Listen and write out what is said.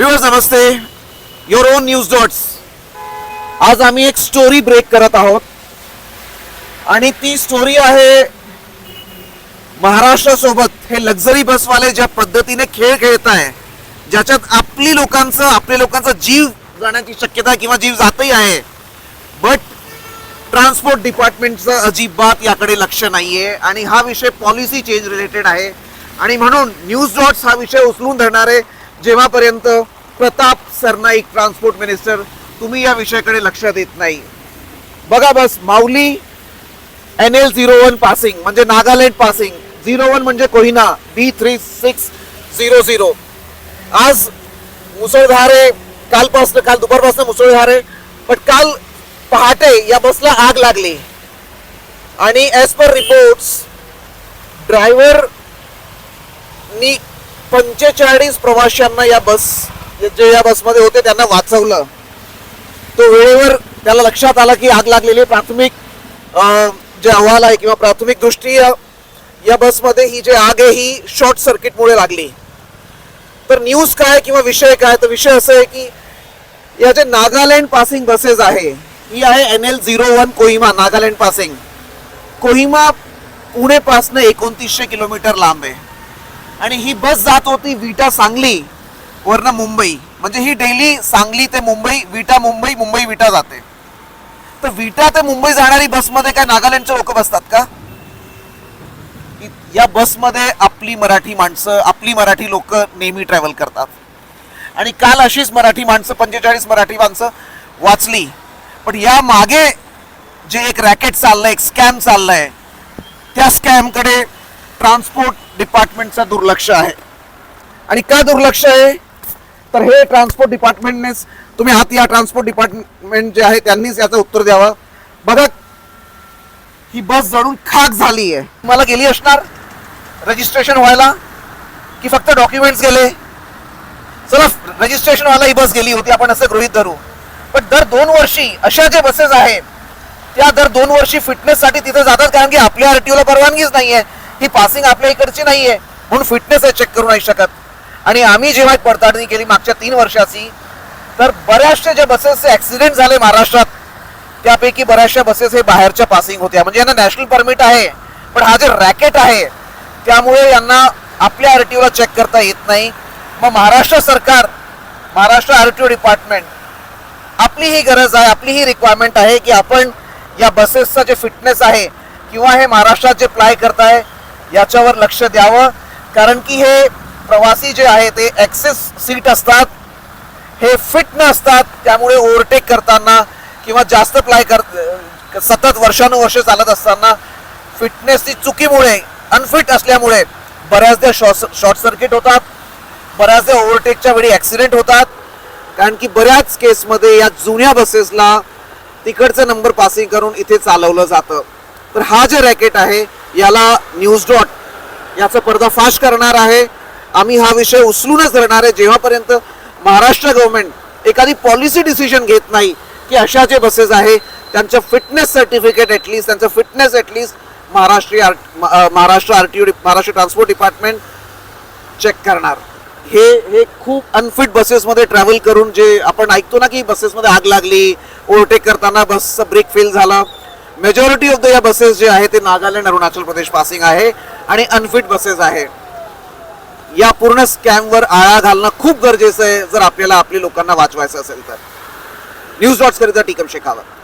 Viewers नमस्ते. Your own news dots आज आम्ही एक स्टोरी ब्रेक करत आहोत. आणि ती स्टोरी आहे महाराष्ट्रासोबत. हे लक्झरी बसवाले ज्या पद्धतीने खेळ खेळत आहे ज्याच्यात आपली लोकांचं आपल्या लोकांचा जीव जाण्याची शक्यता किंवा जीव जातही आहे. बट ट्रान्सपोर्ट डिपार्टमेंटचं अजिबात याकडे लक्ष नाहीये. आणि हा विषय पॉलिसी चेंज रिलेटेड आहे. आणि म्हणून न्यूज डॉट्स हा विषय उचलून धरणारे जेव्हापर्यंत प्रताप सरनाईक ट्रान्सपोर्ट मिनिस्टर तुम्ही या विषयाकडे लक्ष देत नाही. बघा bus Mauli N L zero one passing म्हणजे नागालँड पासिंग झिरो वन म्हणजे Kohima B three six zero zero आज मुसळधार आहे कालपासून काल दुपारपासून मुसळधार आहे पण काल पहाटे या बसला आग लागली. आणि ॲज पर रिपोर्ट्स ड्रायव्हरनी पंचेचाळीस प्रवाशांना या बस जे या बसमध्ये होते त्यांना वाचवलं. तो वेळेवर त्याला लक्षात आला की आग लागलेली. प्राथमिक जे अहवाल आहे किंवा प्राथमिक दृष्टी या- बसमध्ये ही जे आग आहे ही शॉर्ट सर्किटमुळे लागली. तर न्यूज काय किंवा विषय काय? तर विषय असं आहे की या जे नागालँड पासिंग बसेस आहे ही आहे N L zero one Kohima Nagaland passing. Kohima पुणेपासनं एकोणतीसशे किलोमीटर लांब आहे. आणि ही बस जात होती विटा सांगली वरनं मुंबई. म्हणजे ही डेली सांगली ते मुंबई विटा मुंबई मुंबई विटा जाते. तर विटा ते मुंबई जाणारी बसमध्ये काय नागालँडचे लोक बसतात का? या बसमध्ये आपली मराठी माणसं आपली मराठी लोक नेहमी ट्रॅव्हल करतात. आणि काल अशीच मराठी माणसं पंचेचाळीस मराठी माणसं वाचली. पण या मागे जे एक रॅकेट चाललंय एक स्कॅम चाललंय त्या स्कॅमकडे ट्रान्सपोर्ट डिपार्टमेंटचं दुर्लक्ष आहे. आणि का दुर्लक्ष आहे? तर हे ट्रान्सपोर्ट डिपार्टमेंटनेच तुम्ही हात या ट्रान्सपोर्ट डिपार्टमेंट जे आहे त्यांनीच याचं उत्तर द्यावं. बघा ही बस जळून खाक झाली आहे मला गेली असणार? रजिस्ट्रेशन व्हायला? की फक्त डॉक्युमेंट्स गेले? चला रजिस्ट्रेशन व्हायला ही बस गेली होती आपण असं गृहित धरू. पण दर दोन वर्षी अशा जे बसेस आहेत त्या दर दोन वर्षी फिटनेससाठी तिथे जातात कारण की आपल्या आरटीओला परवानगीच नाही आहे ही पासिंग आपल्या इकडची नाहीये. म्हणून फिटनेस चेक करू नाही शकत. आणि आम्ही जेव्हा पडताळणी केली मागच्या तीन वर्षाची तर बऱ्याचशा ज्या बसेसचे ऍक्सिडेंट झाले महाराष्ट्रात त्यापैकी बऱ्याचशा बसेस हे बाहेरच्या पासिंग होत्या. म्हणजे यांना नॅशनल परमिट आहे पण हा जे रॅकेट आहे त्यामुळे यांना आपल्या आर टी ओला चेक करता येत नाही. मग महाराष्ट्र सरकार Maharashtra R T O department आपली ही गरज आहे आपली ही रिक्वायरमेंट आहे की आपण या बसेसचा जे फिटनेस आहे किंवा हे महाराष्ट्रात जे प्लाय करताय याच्यावर लक्ष द्यावं. कारण की हे प्रवासी जे आहे ते ॲक्सेस सीट असतात. हे फिट नसतात. त्यामुळे ओव्हरटेक करताना किंवा जास्त प्लाय कर सतत वर्षानुवर्ष चालत असताना फिटनेसची चुकीमुळे अनफिट असल्यामुळे बऱ्याचदा शॉर्ट शॉर्ट सर्किट होतात बऱ्याचदा ओव्हरटेकच्या वेळी ॲक्सिडेंट होतात. कारण की बऱ्याच केसमध्ये या जुन्या बसेसला तिकडचं नंबर पासिंग करून इथे चालवलं जातं. तर हा जे रॅकेट आहे याला न्यूज डॉट याचा पर्दाफाश करणार आहे. आम्ही हा विषय उचलूनच धरणार आहे. जेव्हापर्यंत महाराष्ट्र गव्हर्नमेंट एखादी पॉलिसी डिसिजन घेत नाही की अशा जे बसेस आहे त्यांचं फिटनेस सर्टिफिकेट ॲटलिस्ट त्यांचं फिटनेस ॲटलिस्ट महाराष्ट्रीय R Maharashtra R T O Maharashtra transport department check करणार. हे हे खूप अनफिट बसेसमध्ये ट्रॅव्हल करून जे आपण ऐकतो ना की बसेसमध्ये आग लागली ओव्हरटेक करताना बसचा ब्रेक फेल झाला. मेजॉरिटी ऑफ द या बसेस जे आहे ते नागालँड अरुणाचल प्रदेश पासिंग आहे आणि अनफिट बसेस आहे. या पूर्ण स्कॅमवर आळा घालणं खूप गरजेचं आहे जर आपल्याला आपल्या लोकांना वाचवायचं असेल तर. न्यूज डॉट्स करिता टीकम शेखावत